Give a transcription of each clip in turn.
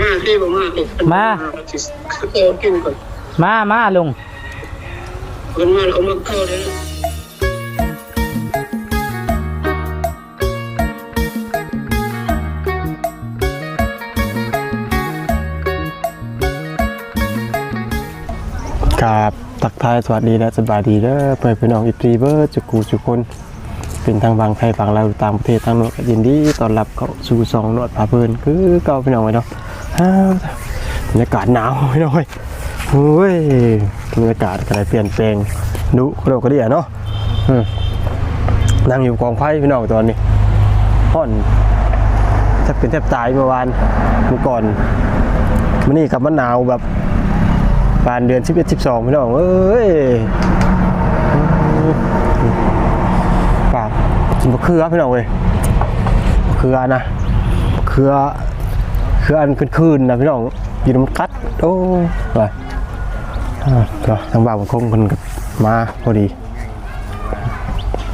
มาที่ผมมามาเออกินก่อนมามาลุงคนมาเอามาเข้าเลยกับตักทายสวัสดีและสบายดีเด้อเปิดพี่น้องอีตรีเบอร์จุกูจุกคนเป็นทางบางไทยฝั่งเราต่างประเทศทางโน้นยินดีต้อนรับเข้าสู่สองนวดพาเพลินคือเก่าพี่น้องไว้เนาะอ้ว บรรยากาศหนาวพี่น้องเว้ยบรรยากาศกระไรเปลี่ยนแปลงดุเราก็ดีอะเนาะนั่งอยู่กองไผ่พี่น้องตอนนี้ห่อนแทบเป็นแทบตายเมื่อวานเมื่อก่อนมันนี่กับมันหนาวแบบปานเดือน 11 12พี่น้องเอ้ยปากกินมะเขือพี่น้องเว้ยมะเขือนะมะเขือ เขืออันคืนๆนะพี่น้องอยู่น้ำกัดโอ้ยไปอ่าเดี๋ยวทางบ่าวคงคนกับมาพอดี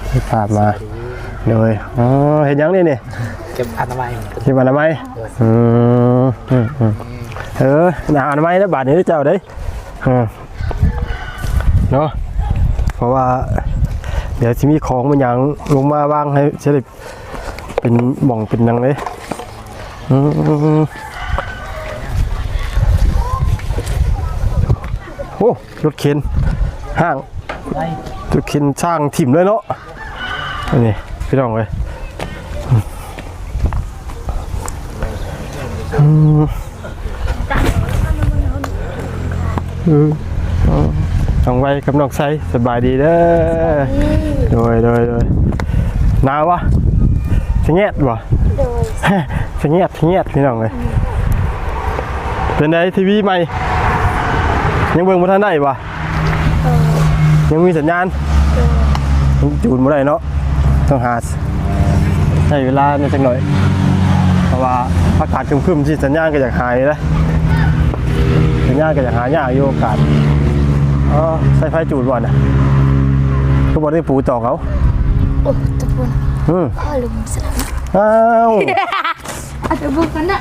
ให้ภาพมาเลยอ๋อเห็นยังนี่นี่เก็บอนามัยที่อนามัยอืมอืมอืมเออหนาอนามัยแล้วบาทนี้เจ้าได้อืมเนาะเพราะว่า เดี๋ยวจะมีของมันยังลงมาบ้างให้เฉลิบเป็นหม่องเป็นหนังเลยอืม อ้รถเข็นห้างรถเข็นช่างถิ่มเลยเนาะอันนี้พี่น้องเลยอืมอ๋อน้องไว้กับน้องไซสบายดีเด้อโดยโดยโดยหนาววะสงเงียดวะสงเงียดสงเงียดพี่น้องเลยเป็นไงทีวีใหม่ ยังเบิ่งบ่ทันได้วะยังมีสัญญาณยังจูนบ่ได้เนาะต้องหาใช้เวลาในอยจักหน่อย เพราะว่าอากาศครึมๆที่สัญญาณก็อยากหายนะสัญญาณก็จะหายากอยู่โอกาสอ๋อใส่ไฟจูดบ่อนนะก็บอกได้ปูต่อเขาโอ้ตะบุนอืมพ่อลุงสนามอ้าวอาจจะบุกกันนะ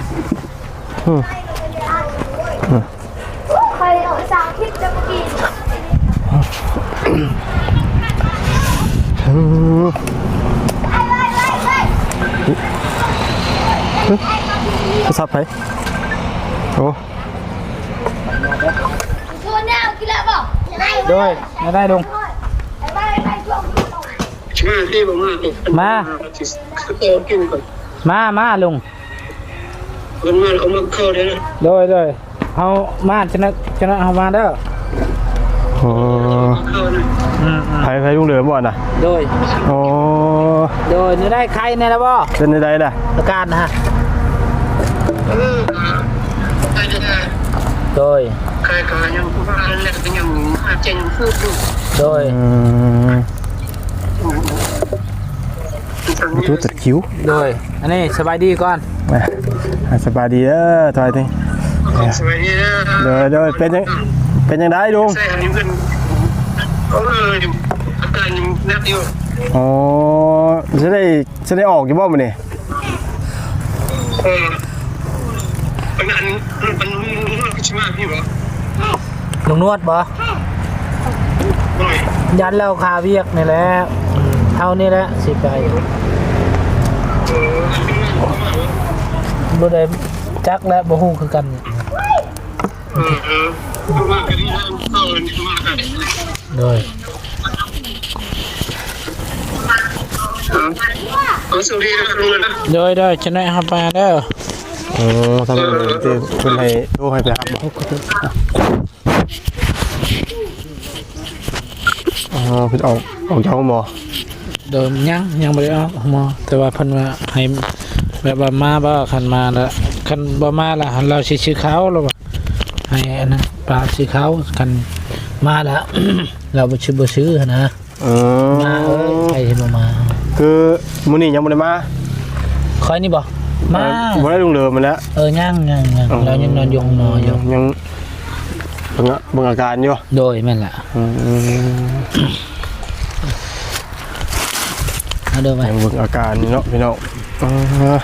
ใครเอาสามทิศจะมากิน อืม โทรศัพท์ไปโอ้ตัวแนวกินแล้วเปล่าด้วยไม่ได้ลุงมาที่ผมมามาเออกินก่อนมามาลุงคนมาเอามาเข้าเลยนะโดยโดยเอามาชนะชนะเอามาเด้อโหเข้านะอืมอืม ไฟไฟลุงเหลือบ่อนนะโดย โอ้โดยนี่ได้ใครเนี่ยแล้วบ่เป็นใดๆล่ะอาการนะฮะเออใครจะได้โดยใครก็ยังพูดว่าแรกก็ยังอาเจนพูดอยู่โดยอืมจุดตัดคิ้วโดยอันนี้สบายดีก่อนอะอะสบายดีเด้อทอยทิงสวัสดีนะเดี๋ยวเดี๋ยวเป็นยังเป็นยังไงลุง ใช่อันนี้เป็นเอออาการยังนักอยู่อ๋อจะได้จะได้ออกอยู่บ่มื้อนี้เออเป็นอันเป็นกิจมาพี่บอกลุงนวดบ่บ่อยยันแล้วคาเวียกนี่แหละอืมเท่านี้แหละสิไปเออบ่ได้จักและบ่ฮู้คือกันเออเออมากันนี่นะเข้ากันมากัน โดยเอาสุรีนะลุงนะโดยโดยชนะเฮาไปเด้ออ๋อทำไมเพิ่นเพิ่นให้โทรให้ไปรับบ่อ๋อเพิ่นออกออกจากห้องหมอเดิมยังยังบ่ได้ออกหมอแต่ว่าเพิ่นว่าให้แบบว่ามาบ่คันมาแล้วคันบ่มาแล้วเราสิซื้อข้าวแล้วว่าให้อันนั้นปลาซื้อข้าวคันมาแล้ว เราบ่ซื้อบ่ซื้อนะอืมาเอ้ยใครสิบ่มาคือมื้อนี้ยังบ่ได้มาคอยนี่บ่มาเอ่อบ่ได้ลงเรือมาแล้ว เออยังยังยังเรายังนอนยงนอนอยู่ยังเบิ่งอะเบิ่งอาการอยู่โดยแม่นล่ะอืมเอาเด้อไปยังเบิ่งอาการอยู่เนาะพี่น้องอ่า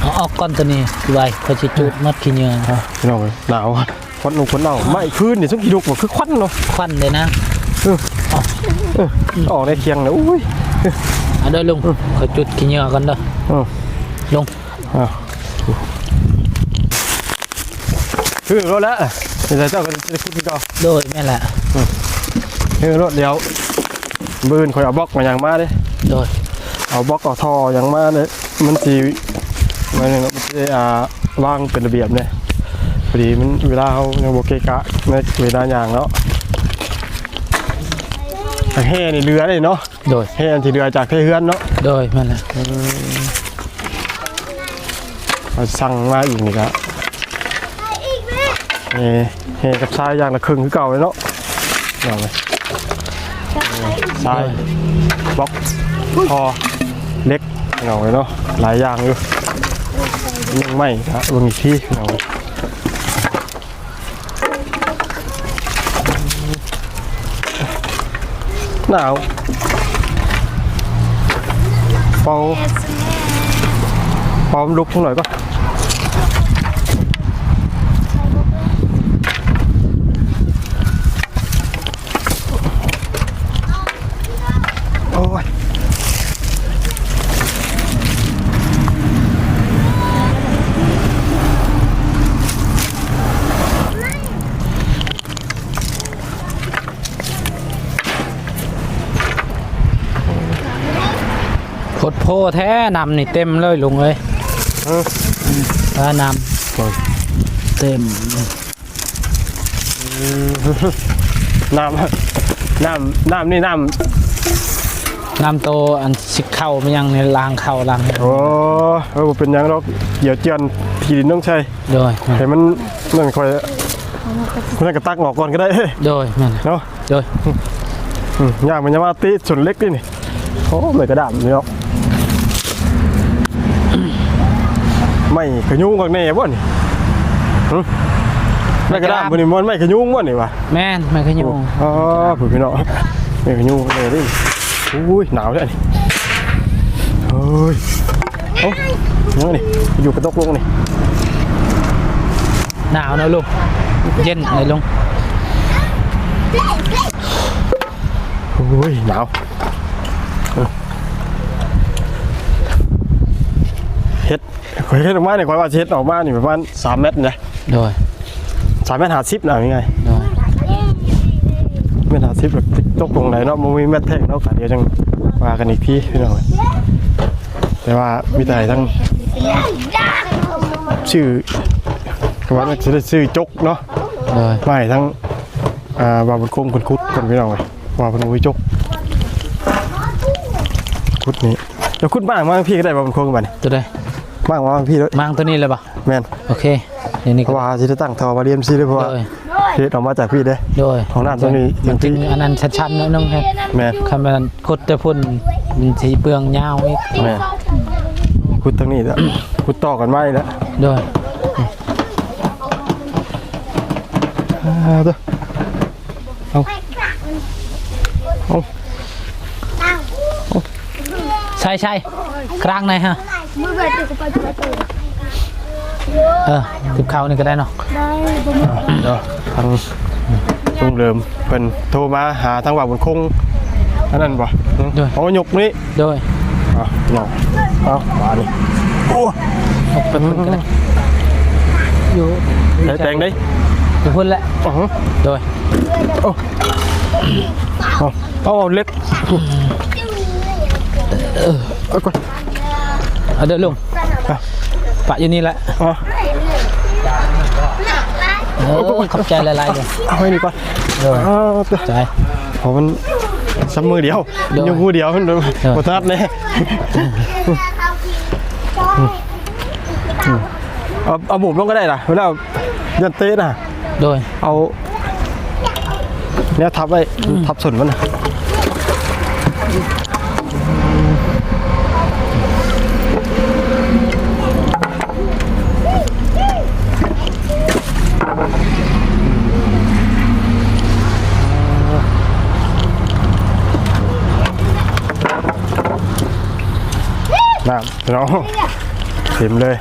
เอาออกก่อนตัวนี้ไว้เขาสิจุดมัดขี้เหงื่ออะพี่น้องเอ้ยหนาวอะควันลงควันเน่าไม่คืนนี่ต้องกี่ดุกว่าคือควันเนาะควันเลยนะ ออกในเคียงเลยอุ้ยเอาเด้อลุงขาจุดขี้เหงื่อก่อนเด้อลงคือรถแล้วเดี๋ยวเจ้าก็จะคุยกันโดยแม่แหละคือรถเดียวบืนคอยเอาบล็อกมาอย่างมาเด้โดยเอาบล็อกเอาท่ออย่างมาเลยมันสีมันมันจะอ่าวางเป็นระเบียบเนี่ยพอดีมันเวลาเขายังโบเกะกะในเวลาอย่างแล้วแต่ แห่นี่เรือเลยเนาะโดยแห่ที่เรือจากเทเฮือนเนาะโดยแม่นแหละเราสั่งมาอีกนี่ครับเฮ่เฮ่กับทรายอย่างละครึ่งคือเก่าเลยเนาะเอาเลยทรายบล็อกพอเล็กเอาเลยเนาะหลายอย่างอยู่ยังไม่ครับเบางอีกที่เอา หนาวเป่าเป่าลุกสักหน่อยก็ ดโพแท้นำนี่เต็มเลยลุงเอ้ยเออถ้านำเต็มน้ำน้ำน้ำนี่น้น้ำโตอันสิเข้ามันยังในลางเข้าลางำโอ้เออบ่เป็นหยังหรอกเดี๋ยวเจียนทีดินต้องใช้โดยให้มันนั่นคอยคุณนั่นก็ตักออกก่อนก็ได้โดยแม่นเนาะโดยอืมย่างมันจะมาตีส่วนเล็กนี่นี่โอ้ไม่กระดามนี่เนาะไม่ ขยุงกับแน่บ่นี่หึไม่กระดามบ่นี่มันไม่ขยุงบ่นี่วะแม่นไม่ขยุงอ๋อผู้พี่น้องไม่ขยุงเลยดิอุ้ยหนาวเลยนี่เฮ้ยเอ้ายังนี่อยู่กระตกลงนี่หนาวนะลุงเย็นเลยลุงโอ้ยหนาวเออเฮ็ด ข่อยเฮ็ดออกมาเนี่ยข่อยว่าสิเฮ็ดออกมานี่ประมาณ3เมตรนะโดย3เมตร50น่ะยังไงโดยเมตร50แบบตกลงไหนเนาะบ่มีเม็ดแท่งเนาะก็เดี๋ยวจังว่ากันอีกทีพี่น้องแต่ว่ามีแต่ทั้งชื่อก็ว่ามันสิได้ชื่อจกเนาะโดยไม่ทั้งอ่าบาบุญคมคนคุดคนพี่น้องเลยว่าเป็นวิจกคุดนี้แล้วคุดบ้างมากพี่ก็ได้บาบุญคมกันตัวใด บ้างมากพี่ด้วยมังตัวนี้เลยปะแมนโอเคเดี๋ยวนี้เพก็ราะว่าสิได้ตั้งทอมาเรียมซีเลยเพราะว่าโดยเฮ็ดออกมาจากพี่เด้โดยของน้ำตัวนี้จริงๆอันนั้นชัดๆเนอะน้องแค่แมนคำว่าคดแต่พุ่นมันสีเปลืองยาวอีกแมนคุดทั้งนี้แล้วคุดต่อกันไว้แล้วโดยอ่าเด้อเอาเอาใช่ใช่กลางไหนฮะ มือแบบติดกับไปประตูเออติบเขานี่ก็ได้เนาะได้บ่มีเดี๋ยวทางลุงเริมเพิ่นโทรมาหาทางว่าบุญคงอันนั้นบ่เอาหยกนี้โดยเอาหยกเอาบานี่โอ้ออกไปพุ่นก็ได้อยู่ใช้แตงได้อยู่พุ่นแหละอ๋อโดยเอาเอาเอาเล็บเอาก่อน เอาเดี๋ยวลุงปะอยู่นี่แหละเอาเออขอบใจหลายๆเลยเอาไว้นี่ก่อนโดยเอาเด้อใจเพราะมันซ้ำมือเดียวเดี๋ยวยกมือเดียวมันโดนเดี๋ยวบ่ทัดแน่เอาเอาบุบลงก็ได้ล่ะเวลายันเตะน่ะ โดย เอาเนี่ยทับไว้ทับส่วนมันนะน้ำ เนาะเต็มเลย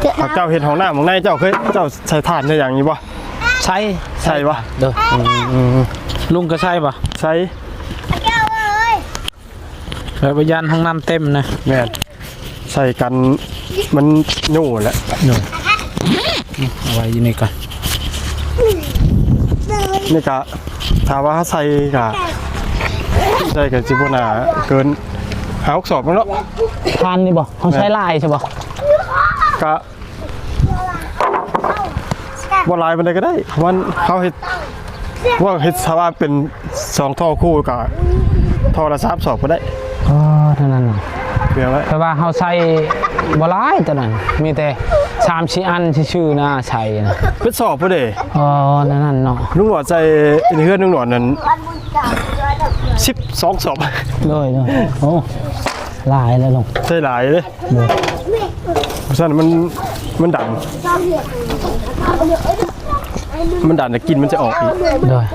เดี๋ยวพระเจ้าเห็นของหน้าของในเจ้าเคยเจ้าใส่ถ่านได้อย่างนี้บ่ใช่ใช่ปะเด้ออืมลุงก็ใช่ปะใส่แก้วเลยแบบว่ายันห้องน้ำเต็มนะแม่นใส่กันมันโน่แหละเอาไว้อยู่นี่ก่อนนี่กะถามว่าใส่กะ ใส่กับจิบนาเกินหาหกสอบมั้งเนาะทานนี่บ่เขาใช้ลายใช่บ่กะว่าลายมันได้ก็ได้มันเขาเฮ็ดว่าเฮ็ดสว่าเป็นสองท่อคู่กับท่อละสามสอบก็ได้อ๋อเท่านั้นน่ะเพียงไว้แต่ว่าเขาใช้บ่หลายตัวนั้นมีแต่สามสี่อันชื่อๆนะใช้นะเป็นสอบพอดีอ๋อนั่นนั่นเนาะลุงหนวดใส่ในเฮือนลุงหนวดนั้น สิบสองสอบเลยเลยโอ้หลายแล้วลงใส่หลายเลยเพราะฉะนั้นมันมันดันมันดันแต่กินมันจะออกอีกเลย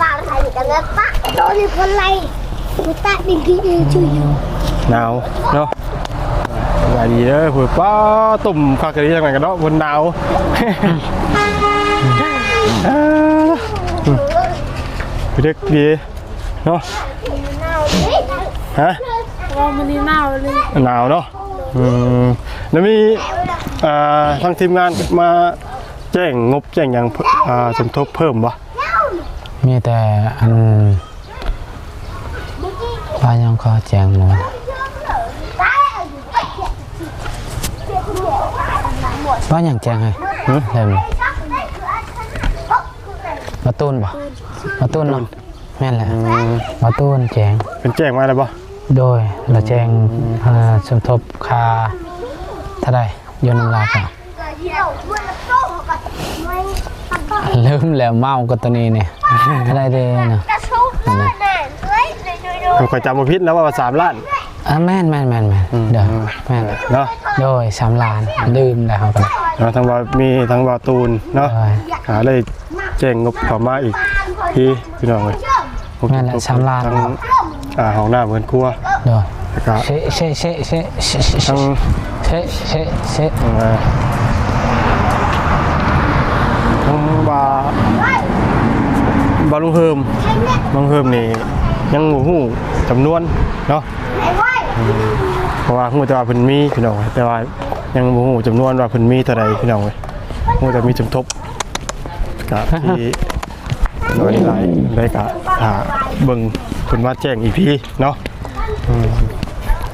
ป้าใครกันแล้วป้าโดนคนไรกูตาดิงที่ยืนชื่ออยู่หนาวเนาะสบายดีเด้อผัวป้าตุ่มคากะดีจังไงกันเนาะบนหนาวอ่าอืมเด็กดี เนาะฮะว่ามันนี่หนาวเลยหนาวเนาะอืมแล้วมีอ่าทางทีมงานมาแจ้งงบแจ้งหยังอ่าสมทบเพิ่มบ่มีแต่อันบ้านยังก็แจ้งหมดบ้านยังแจ้งให้หึเริ่มเลยมาตูนบ่มาตูนเนาะ แม่นแหละมาตูนแจ้งเป็นแจ้งมาแล้วบ่โดยเราแจ้งอ่าสมทบค่าเท่าไดยนต์น้ำลายก่อนเที่ยวด้วยแล้วก็กับไม่ทำก็ลืมแล้วเมาก็ตัวนี้เนี่ยอะไรเด้นะกระชุบเลยแน่เฮ้ยดูดูผมขอยจำมาพิษแล้วว่าสามล้านอะแม่นแม่นแม่นแม่นเดี๋ยวแม่นเนาะโดยสามล้านลืมแล้วกันเนาะทั้งว่ามีทั้งว่าตูนเนาะโดยหาเลยแจ้งงบเข้ามาอีกพี่พี่น้องเลย นั่นแหละสามล้าน ทั้งอ่าห้องน้ำเหมือนครัวโดยแล้วก็เชะเชะเชะเชะเชะเชะทั้งเชะเชะเชะอ่าทั้งบาบาลุงเฮิมบาลุงเฮิมนี่ยังบ่ฮู้จำนวนเนาะไอ้ไว้เพราะว่าฮู้แต่ว่าเพิ่นมีพี่น้องแต่ว่ายังบ่ฮู้จำนวนว่าเพิ่นมีเท่าใดพี่น้องเว้ยฮู้แต่มีสมทบก็ที่ น้อยหลายได้ก็ถ้าเบิ่งเพิ่นว่าแจ้งอีกพี่เนาะอืม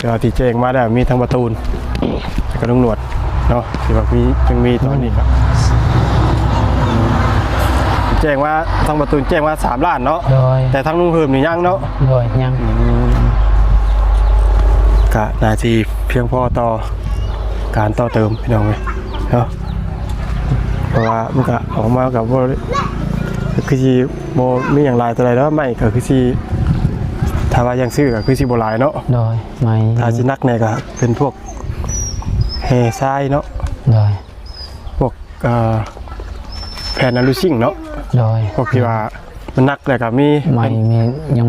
ก็ที่แจ้งมาแล้วมีทั้งประตูนแล้วก็ลุงหนวดเนาะที่ว่ามียังมีตอนนี้ก็แจ้งว่าทั้งประตูนแจ้งว่า3ล้านเนาะโดยแต่ทั้งลุงเฮิมนี่ยังเนาะ โดยยังกะนาทีเพียงพอต่อการต่อเติมพี่น้องเลยเนาะเพราะว่ามันก็ออกมากับว่า คือซีโบมีอย่างไรตัวใดแล้วไม่ก็คือซีถ้าว่ายังซื้อก็คือซีโบหลายเนาะโดยไม่ถ้าสินักเนี่ยก็เป็นพวกเฮทรายเนาะโดยพวกเอ่อแผ่นอลูซิ่งเนาะโดยพวกที่ว่ามันนักเลยก็มีไม่มียัง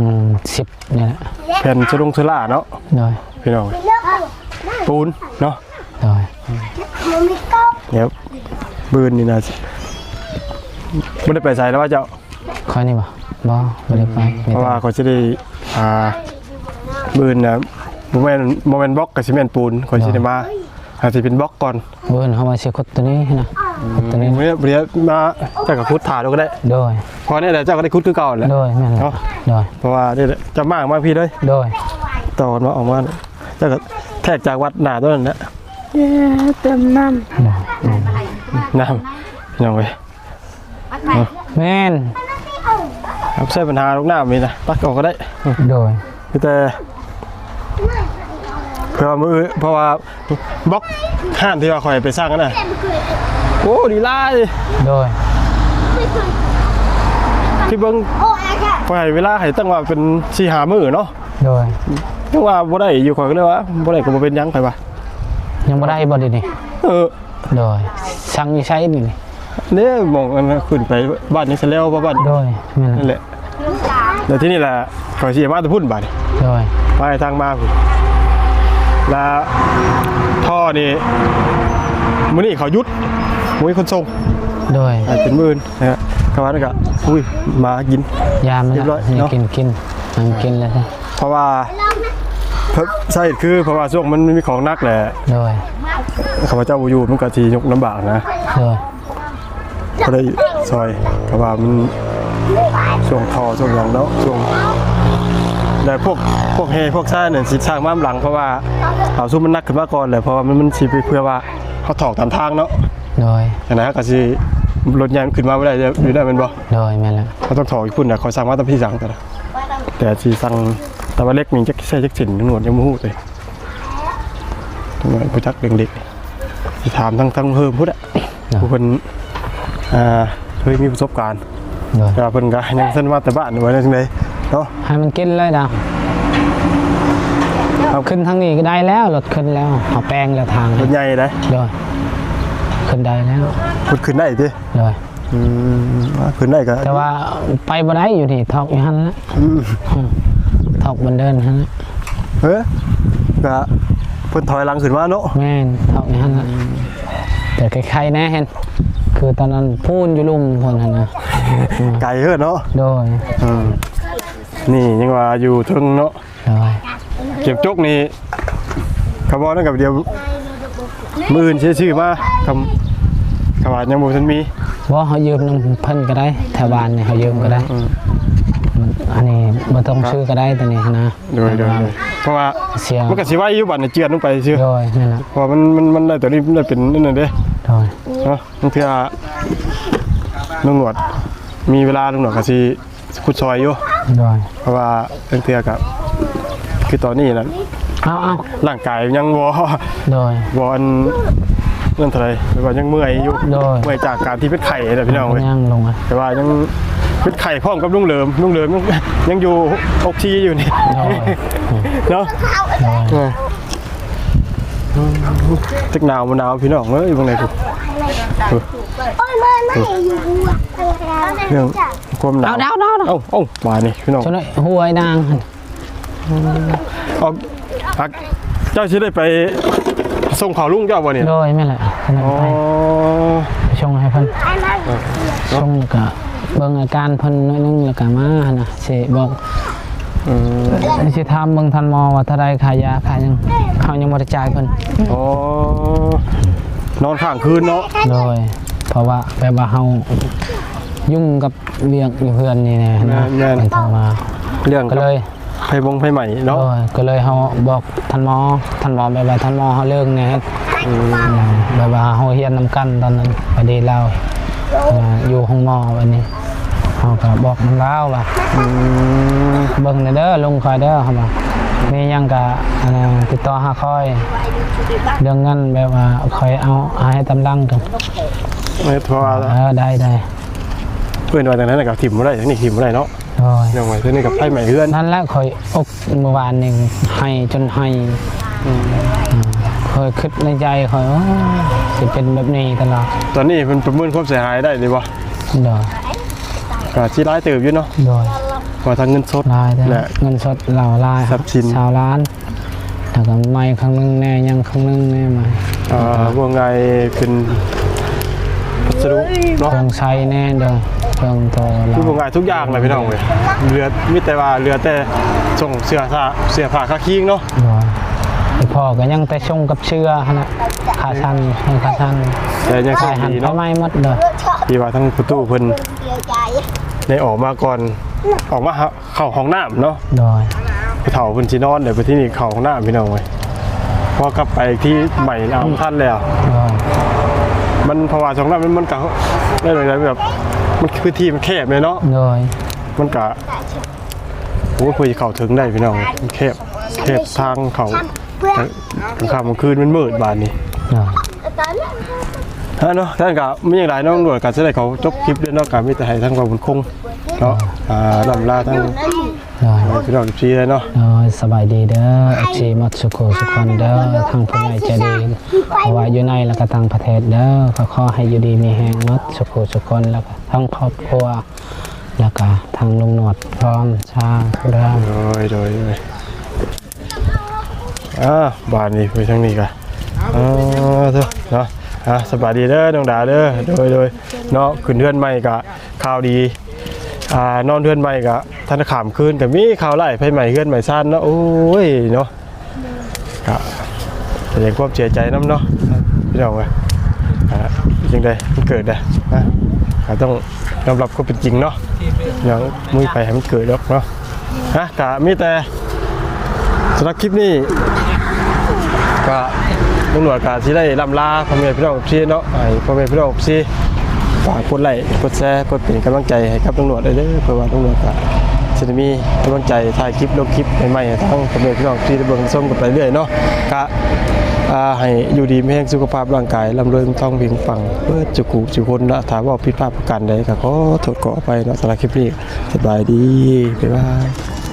สิบเนี่ยแหละแผ่นสะดุงสล่าเนาะโดยพี่น้องเลิกเลยปูนเนาะโดยมันมีก๊อกเดี๋ยวบืนนี่นะ ไม่ได้ไปใส่แล้วว่าเจ้าคอยนี่บ่บ่บ่ได้ไปไม่เพราะต้อว่างเขาจะได้อ่าบืนนะโมเมนโมเมนบล็อกกับซีเมนต์ปูนคนที่ได้มาอาจจะเป็นบล็อกก่อนเบิ่นเฮามาสิคดตัวนี้นะคดตัวนี้เมื่อเรียมาเจ้ากับคุดถ่ายเราก็ได้โดยพอเนี่ยเดี๋ยวเจ้าก็ได้คุดคือเก่าแหละโดยแม่นแล้วเนาะโดยเพราะว่าเนี่ยจะมากมากพี่เลยโดยต่อกันมาออกมาเจ้าก็แทกจากวัดหนาตัวนั้นนะเต็มน้น้ำยังไง แม่นครับใช่ปัญหาลูกหน้ามีนะตักออกก็ได้โดยคือแต่เพื่อมือเพราะว่าบล็อกห้านที่ว่าคอยไปสร้างกันน่ะโอ้ดีไล่โดยที่เบิ้งำโอ้ยแค่คอยเวลาให้ตั้งว่าเป็นสีหามือเนาะโดยยังว่าบ่ได้อยู่คอยก็เลยว่าบ่ได้ก็บ่เป็นหยังไปว่ายังบ่ได้บ่ดีนี่เออโดยสั่งอยู่ใช้นี่นี่ เนี่ยมองอันนั้นขึ้นไปบ้านนี้ซะแล้วบ่บ้านโดยแม่นนั่นแล้วแหละแล้วที่นี่แหละขอยสิมาแตะพุ่นบาดนี้โดยมาให้ทางมาพุ่นแล้วท่อนี่มื้อนี้เขาหยุดมุ้ยคนส่งโดยอาจเป็นมื่นนะฮะกระวานก็อุ้ยหมากิน ยามเรียบร้อยให้เนาะกินกินให้กินเลยสิเพราะว่าเพราะใช่คือเพราะว่าช่วงมันไม่มีของนักแหละ โดยข้าพเจ้าบ่อยู่มันก็ทียกลำบากนะ โดย ก็ได้ซอยเพราะว่ามันช่วงทอช่วงหยังเนาะช่วงแต่พวกพวกเฮพวกซ่าเนี่ยสิสร้างมาหลังเพราะว่าเอาซุ่มมันนักขึ้นมาก่อนเลยเพราะว่ามันมันสิไปเพื่อว่าเขาถอกตามทางเนาะโดยอย่างนั้นก็สิรถใหญ่มันขึ้นมาไม่ได้อยู่ได้แมันบ่โดยแม่นแล้วเขาต้องถอกอีกพุ่นน่ะเขาสั่งมาแตพี่สั่งแต่ละแต่สิสั่งแต่ว่าเล็กนี่จักใส่จักสินทั้งหมดยังบ่ฮู้เลยทั้งหมดผู้จักเด็กเด็กสิถามทั้งทั้งเพิ่มพุทธอะผู้เพิ่น อ่าเคยมีประสบการณ์โดยแต่ว่าเพิ่นก็ยังเส้นว่าแต่บ้านไว้ได้จังไดเนาะให้มันกินเลยดาวเอาขึ้นทางนี้ก็ได้แล้วรถขึ้นแล้วเอาแป้งแล้วทางรถใหญ่ได้โดยขึ้นได้แล้วพุดขึ้นได้ติโดยอืมว่าขึ้นได้ก็แต่ว่าไปบ่ได้อยู่ที่ทอกอยู่หั่นละอืมอืมทอกบันเดินหั่นละเอ้อก็เพิ่นถอยหลังขึ้นมาเนาะแม่นทอกอยู่หั่นละ แต่ใครๆแน่เห็น คือตอนนั้นพูนอยู่ลุ่มคนนั้นนะไกลเด้อเนาะโดยอืมนี่ยังว่าอยู่เทึงเนาะโดยเก็บจกนี่คำว่านั่นกับเดียวมืออื่นชื่อชื่อมาคำคำว่ายังบ่ทันมีว่าเขายืมน้ำเพิ่นก็ได้แถวบ้านเนี่ยเขายืมก็ได้อืมมัน อันนี้บ่ต้องซื้อก็ได้ตัวนี้นะโดยโดยโดยเพราะว่าเสียมันก็สิว่าอยู่บัดนี่เจือนลงไปซื่อโดยนั่นแหละเพราะว่ามันมันมันได้ตัวนี้มันได้เป็นนั่นน่ะเด้โดยเนาะบางเทื่อลุงหนวดมีเวลาลุงหนวดก็สิขุดซอยอยู่โดยเพราะว่าบางเทื่อก็คือตอนนี้น่ะเอาเอาร่างกายยังบ่โดยบ่อันนั่นเท่าไหร่แต่ว่ายังเมื่อยอยู่โดยเมื่อยจากการที่เป็นไข้น่ะพี่น้องเว้ยย่างลงอะแต่ว่ายัง เป็นไข่พร้อมกับลุงเหลิมลุงเหลิมยังยังอยู่อกทีอยู่นี่โดยเนาะโดยตึกหนาวมันหนาวพี่น้องเอ้ยบางไหนถูกโอ้ยไม่ไม่อยู่อะเรื่องความหนาวเอาดาวดาวดาวเอ้าเอ้ามานี่พี่น้องชนหัวยนางหั่นเอาพักเจ้าชิได้ไปส่งข่าวลุงเจ้าบ่เนี่ยโดยแม่นแหละขนาดอ๋อไปไปชงให้เพิ่นชงแล้วก็ เบิ่งอาการเพิ่นหน้อยนึงแล้วก็มาหั่นน่ะสิบอกอืมสิถามเบิ่งทันหมอว่าเท่าใดค่ายาค่าหยังเขายังบ่ได้จ่ายเพิ่นอ๋อนอนข้างคืนเนาะโดยเพราะว่าแบบว่าเฮายุ่งกับเวียกอยู่เพื่อนนี่แน่นะไปโทรมาเรื่องก็เลยไฟบงไฟใหม่โดเนาะยก็เลยเฮาบอกท่านหมอท่านหมอแบบว่าท่านหมอเฮาเลิกแน่อืมแบบว่าเฮาเฮียนนํกันตอนนั้นพอดีเรา อ่าอยู่ห้องหมอวันนี้เฮาก็บอกมันแล้วว่าอืมเบิ่งเด้อลงคอยเด้อเขาบอกมีหยังก็อันน่ะติดต่อหาคอยเรื่องเงินแบบว่าคอยเอาให้ตำลังกันเพราะว่าเออได้ได้เพื่อนว่าจากนั้นน่ะกับถิ่มบ่ได้ทั้งนี้ถิ่มบ่ได้เนาะโอ้ยยังไงทั้งนี้กับไฟใหม่เฮือนนั่นแหละคอยอกเมื่อวานนี่ให้จนให้อืม คอยคิดในใจคอยว่าจะเป็นแบบนี้ตลอดตอนนี้มันประเมินความเสียหายได้เลยบ่โดยก็สิร้ายเติบอยู่เนาะโดยว่าทางเงินสดลายได้และ เงินสดเหล่าลายทรัพย์สิน ชาวล้านแล้วก็ไม่ครั้งหนึงแน่ยังครั้งหนึงแน่มาอ่าว่าไงเป็นพัสดุเนาะเครื่องใช้แน่เด้อเครื่องโตเราคือว่าไงทุกอย่างเลยพี่น้องเว้ยเรือมีแต่ว่าเรือแต่ส่งเสื้อผ้าเสื้อผ้าคาคิงเนาะโดยไอ้ พ่อก็ยังแต่ชงกับเชื่อหั่นน่ะขาชันให้ขาชันแต่ยังใส่ใส่หันดีไปเนาะไม่หมดเด้อที่ว่าทั้งประตูเพิ่นเดียวใจได้ออกมาก่อนออกมาหาเข้าห้องน้ำเนาะโดยไปเฒ่าเพิ่นสินอนเดี๋ยวไปที่นี่เข้าห้องน้ำพี่น้องเว้ยพอกลับไปที่ใหม่เอาท่านแล้ว โดยมันเพราะว่าช่องน้ำมันมันก็ได้เลยนะแบบมันพื้นที่มันแคบเลยเนาะโดยมันก็โอ้ยเพื่อจะเข้าถึงได้พี่น้องมันแคบแคบทางเขาเพื่อน กลางค่ำกลางคืนมันมืดบานนี้โดยตอนนี้ฮะเนาะท่านก็ไม่อย่างไรน้องหน่วยการแสดงเขาจบคลิปด้วยเนาะการมีแต่ให้ทั้งความบุญคงเนาะอ่าลำลาทั้งโดยพี่น้องทีเลยเนาะโดยสบายดีเด้อเอฟซีมัตสุโขสุขคนเด้อทางผู้ใหญ่ใจดีเพราะว่าอยู่ในแล้วก็ต่างประเทศเด้อขอขอให้อยู่ดีมีแหงมัตสุโขสุขคนแล้วก็ทั้งครอบครัวแล้วก็ทางลุงหนวดพร้อมช่างเรื่องโดยโดยโดย อ่าบานนี้ไปทางนี้กันอ่าเถอะเนาะอะสบายดีเด้อน้องดาเด้อโดยโดยเนาะขึ้นเดือนใหม่กะข่าวดีอ่านอนเดือนใหม่กะท่านขามคืนกับมีข่าวไล่ไฟใหม่เฮือนใหม่ซ่านเนาะโอ้ยเนาะกะแสดงความเสียใจน้ำเนาะพี่น้องเว้ยอ่าจริงได้มันเกิดได้นะก็ต้องยอมรับความเป็นจริงเนาะอย่างมุ้ยไปให้มันเกิดหรอกเนาะฮะกะมีแต่สำหรับคลิปนี้ ก็ตำรวจก็สิได้ลำลาพ่อแม่พี่น้องพี่เนาะให้พ่อแม่พี่น้องพี่ฝากกดไลค์กดแชร์กดเป็นกำลังใจให้กับตำรวจได้เด้อเพื่อว่าตำรวจก็จะได้มีกำลังใจถ่ายคลิปลงคลิปใหม่ๆให้ทั้งพ่อแม่พี่น้องที่ได้เบิ่งชมกันไปเรื่อยเนาะก็ให้อยู่ดีมีแรงสุขภาพร่างกายร่ำรวยต้องเพียงปังเพื่อจุกุจุคนนะถามว่าผิดพลาดประการใดก็ขอโทษขออภัยเนาะสำหรับคลิปนี้สบายดีบ๊ายบาย